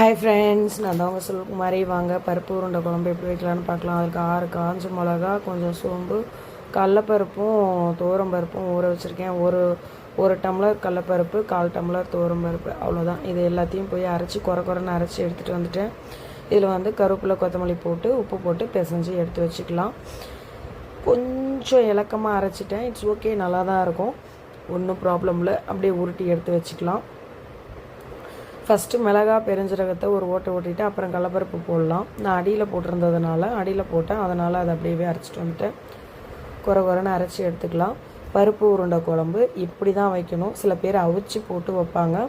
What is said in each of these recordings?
Hi friends நான் தான் உங்கள் செல்வகுமாரி. வாங்க பருப்பு உருண்டை குழம்பு எப்படி வைக்கலான்னு பார்க்கலாம். அதுக்கு ஆறு காஞ்ச மிளகா கொஞ்சம் சோம்பு கடலப்பருப்பும் பருப்பும் ஊற வச்சுருக்கேன். ஒரு ஒரு டம்ளர் கடலப்பருப்பு கால் டம்ளர் பருப்பு அவ்வளோதான் இது எல்லாத்தையும் போய் அரைச்சி குறை குறைன்னு அரைச்சி எடுத்துகிட்டு வந்துட்டேன். இதில் வந்து கருவேப்பிலை கொத்தமல்லி போட்டு உப்பு போட்டு பிசைஞ்சு எடுத்து வச்சுக்கலாம். கொஞ்சம் இலக்கமாக அரைச்சிட்டேன். இட்ஸ் ஓகே நல்லா தான் இருக்கும். ஒன்றும் ப்ராப்ளம் இல்லை. அப்படியே உருட்டி எடுத்து வச்சுக்கலாம். ஃபஸ்ட்டு மிளகா பெருஞ்சீரகத்தை ஒரு ஓட்டை ஓட்டிட்டு அப்புறம் கடலப்பருப்பு போடலாம். நான் அடியில் போட்டிருந்ததுனால அடியில் போட்டேன். அதனால் அதை அப்படியே அரைச்சிட்டு வந்துட்டேன் குறை குறைன்னு அரைச்சி எடுத்துக்கலாம். பருப்பு உருண்டை குழம்பு இப்படி தான் வைக்கணும். சில பேர் அவிச்சு போட்டு வைப்பாங்க.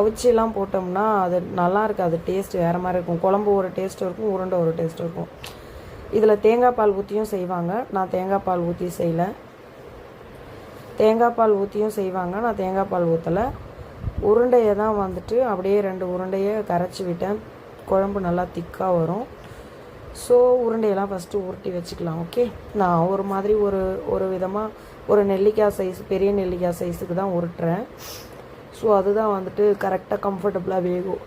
அவிச்சிலாம் போட்டோம்னா அது நல்லா இருக்காது. டேஸ்ட் வேறு மாதிரி இருக்கும். குழம்பு ஒரு டேஸ்ட் இருக்கும் உருண்டை ஒரு டேஸ்ட் இருக்கும். இதில் தேங்காய் பால் ஊற்றியும் செய்வாங்க. நான் தேங்காய் பால் ஊற்றி செய்யலை. தேங்காய் பால் ஊற்றியும் செய்வாங்க. நான் தேங்காய் பால் ஊற்றலை உருண்டையை தான் வந்துட்டு அப்படியே ரெண்டு உருண்டையை கரைச்சி விட்டேன். குழம்பு நல்லா திக்காக வரும். ஸோ உருண்டையெல்லாம் ஃபஸ்ட்டு உருட்டி வச்சுக்கலாம் ஓகே நான் ஒரு மாதிரி ஒரு ஒரு விதமாக ஒரு நெல்லிக்காய் சைஸ் பெரிய நெல்லிக்காய் சைஸுக்கு தான் உருட்டுறேன். ஸோ அதுதான் வந்துட்டு கரெக்டாக கம்ஃபர்டபுளாக வேகும்.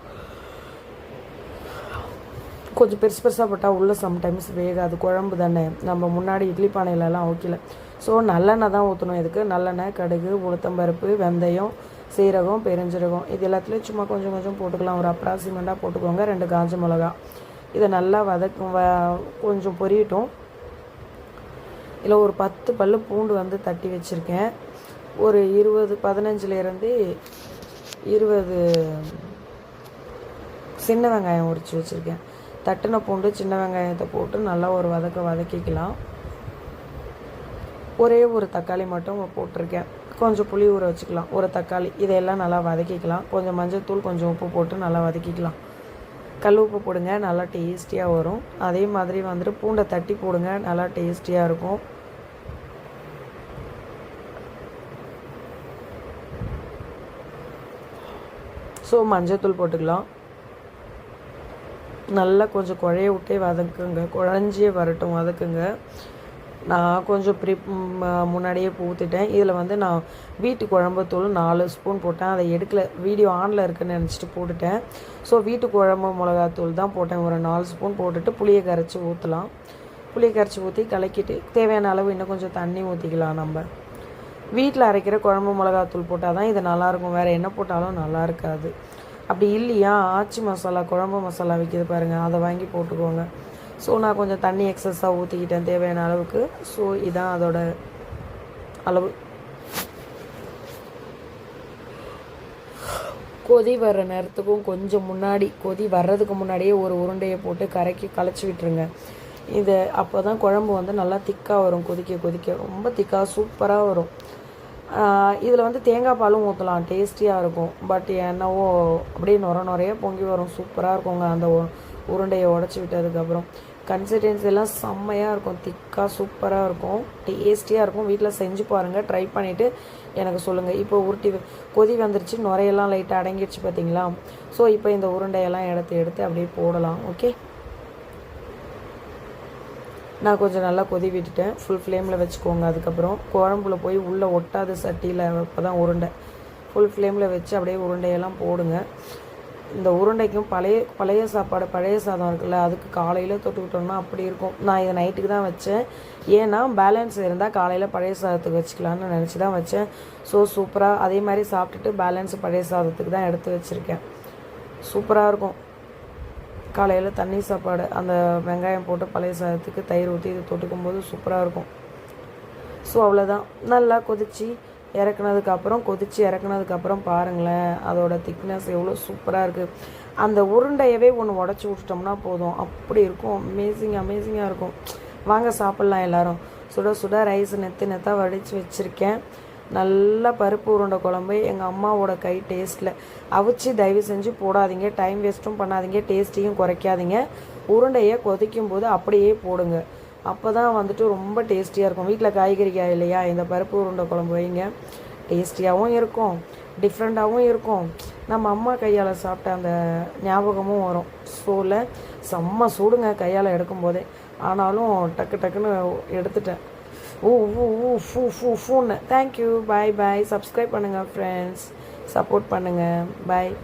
கொஞ்சம் பெருசு பெருசாக போட்டால் உள்ளே சம்டைம்ஸ் வேகாது. குழம்பு தானே. நம்ம முன்னாடி இட்லி பானையிலலாம் ஓகேல ஸோ நல்லெண்ணெய் தான் ஊற்றணும் இதுக்கு. நல்லெண்ணெய் கடுகு உளுத்தம்பருப்பு வெந்தயம் சீரகம் பெருஞ்சீரகம் இது எல்லாத்துலேயும் சும்மா கொஞ்சம் கொஞ்சம் போட்டுக்கலாம். ஒரு அப்ராக்சிமெண்ட்டாக போட்டுக்கோங்க. ரெண்டு காஞ்ச மிளகா. இதை நல்லா வதக்கும் வ கொஞ்சம் பொரியட்டும். இதில் ஒரு பத்து பல் பூண்டு வந்து தட்டி வச்சுருக்கேன். ஒரு இருபது பதினஞ்சுலேருந்து இருபது சின்ன வெங்காயம் உரித்து வச்சுருக்கேன். தட்டின பூண்டு சின்ன வெங்காயத்தை போட்டு நல்லா ஒரு வதக்க வதக்கிக்கலாம். ஒரே ஒரு தக்காளி மட்டும் போட்டிருக்கேன். கொஞ்சம் புளி ஊற வச்சுக்கலாம். ஒரு தக்காளி. இதையெல்லாம் நல்லா வதக்கிக்கலாம். கொஞ்சம் மஞ்சள் தூள் கொஞ்சம் உப்பு போட்டு நல்லா வதக்கிக்கலாம். கல் உப்பு போடுங்க. நல்லா டேஸ்டியாக வரும். அதே மாதிரி வந்துட்டு பூண்டை தட்டி போடுங்க. நல்லா டேஸ்டியாக இருக்கும். ஸோ மஞ்சத்தூள் போட்டுக்கலாம். நல்லா கொஞ்சம் குழைய விட்டே வதக்குங்க. குழஞ்சியே வரட்டும். வதக்குங்க. நான் கொஞ்சம் ப்ரி முன்னாடியே ஊற்றுட்டேன் இதில் வந்து நான் வீட்டு குழம்புத்தூள் நாலு ஸ்பூன் போட்டேன். அதை எடுக்கல. வீடியோ ஆனில் இருக்குன்னு நினச்சிட்டு போட்டுட்டேன். ஸோ வீட்டு குழம்பு மிளகாத்தூள் தான் போட்டேன். ஒரு நாலு ஸ்பூன் போட்டுட்டு புளியை கரைச்சி ஊற்றலாம் புளியை கரைச்சி ஊற்றி கலக்கிட்டு தேவையான அளவு இன்னும் கொஞ்சம் தண்ணி ஊற்றிக்கலாம் நம்ம. வீட்டில் அரைக்கிற குழம்பு மிளகாத்தூள் போட்டால் தான் இது நல்லாயிருக்கும் வேறு என்ன போட்டாலும் நல்லா இருக்காது. அப்படி இல்லையா? ஆச்சி மசாலா குழம்பு மசாலா விற்கிது பாருங்கள் அதை வாங்கி போட்டுக்கோங்க. ஸோ நான் கொஞ்சம் தண்ணி எக்ஸஸாக ஊற்றிக்கிட்டேன் தேவையான அளவுக்கு. ஸோ இதான் அதோட அளவு. கொதி வர்ற நேரத்துக்கும் கொஞ்சம் முன்னாடி கொதி வர்றதுக்கு முன்னாடியே ஒரு உருண்டையை போட்டு கரைக்கி களைச்சி விட்டுருங்க. இது அப்போ தான் குழம்பு வந்து நல்லா திக்காக வரும் கொதிக்க கொதிக்க. ரொம்ப திக்காக சூப்பராக வரும். இதில் வந்து தேங்காய் பாலும் ஊற்றலாம் டேஸ்டியாக இருக்கும். பட் என்னவோ அப்படியே நுர நுறைய பொங்கி வரும். சூப்பராக இருக்குங்க அந்த உருண்டையை உடச்சி விட்டதுக்கப்புறம் கன்சிஸ்டன்சி எல்லாம் செம்மையாக இருக்கும். திக்காக சூப்பராக இருக்கும். டேஸ்டியாக இருக்கும். வீட்டில் செஞ்சு பாருங்கள் ட்ரை பண்ணிவிட்டு எனக்கு சொல்லுங்கள் இப்போ உருட்டி கொதி வந்துருச்சு. நுரையெல்லாம் லைட்டாக அடங்கிடுச்சு பார்த்தீங்களா ஸோ இப்போ இந்த உருண்டையெல்லாம் எடுத்து எடுத்து அப்படியே போடலாம். ஓகே நான் கொஞ்சம் நல்லா கொதி விட்டுட்டேன். ஃபுல் ஃப்ளேமில் வச்சுக்கோங்க. அதுக்கப்புறம் குழம்புல போய் உள்ளே ஒட்டாத சட்டியில் அப்போ தான் உருண்டை ஃபுல் ஃப்ளேமில் வச்சு அப்படியே உருண்டையெல்லாம் போடுங்க. இந்த உருண்டைக்கும் பழைய பழைய சாப்பாடு பழைய சாதம் இருக்குல்ல அதுக்கு காலையில் தொட்டுக்கிட்டோம்னா அப்படி இருக்கும். நான் இதை நைட்டுக்கு தான் வச்சேன். ஏன்னா பேலன்ஸ் இருந்தால் காலையில் பழைய சாதத்துக்கு வச்சுக்கலான்னு நினச்சி தான் வச்சேன். ஸோ சூப்பராக அதே மாதிரி சாப்பிட்டுட்டு பேலன்ஸ் பழைய சாதத்துக்கு தான் எடுத்து வச்சுருக்கேன். சூப்பராக இருக்கும். காலையில் தண்ணி சாப்பாடு அந்த வெங்காயம் போட்டு பழைய சாதத்துக்கு தயிர் ஊற்றி இது தொட்டுக்கும் போது சூப்பராக இருக்கும். ஸோ அவ்வளோதான் நல்லா கொதித்து இறக்குனதுக்கப்புறம் கொதித்து இறக்குனதுக்கப்புறம் பாருங்களேன் அதோட திக்னஸ் எவ்வளோ சூப்பராக இருக்குது அந்த உருண்டையவே ஒன்று உடச்சி விட்டுட்டோம்னா போதும். அப்படி இருக்கும். அமேசிங் அமேசிங்காக இருக்கும். வாங்க சாப்பிட்லாம் எல்லோரும். சுட சுட ரைஸ் நெத்து நெத்தாக வடித்து வச்சுருக்கேன். நல்ல பருப்பு உருண்டை குழம்பு. எங்கள் அம்மாவோட கை டேஸ்ட்டில் அவிச்சு தயவு செஞ்சு போடாதீங்க. டைம் வேஸ்ட்டும் பண்ணாதீங்க. டேஸ்ட்டையும் குறைக்காதீங்க. உருண்டையை கொதிக்கும் போது அப்படியே போடுங்க. அப்போ தான் வந்துட்டு ரொம்ப டேஸ்டியாக இருக்கும். வீட்டில் காய்கறி காய் இல்லையா? இந்த பருப்பு உருண்டை குழம்பு வைங்க. டேஸ்டியாகவும் இருக்கும். டிஃப்ரெண்ட்டாகவும் இருக்கும். நம்ம அம்மா கையால் சாப்பிட்ட அந்த ஞாபகமும் வரும். சோல செம்ம சூடுங்க கையால் எடுக்கும்போதே. ஆனாலும் டக்கு டக்குன்னு எடுத்துட்டேன். ஊ ஊ ஊ ஃபூ ஃபூ ஃபூன்னு. Thank you bye bye subscribe பண்ணுங்கள் ஃப்ரெண்ட்ஸ் சப்போர்ட் பண்ணுங்கள் பாய்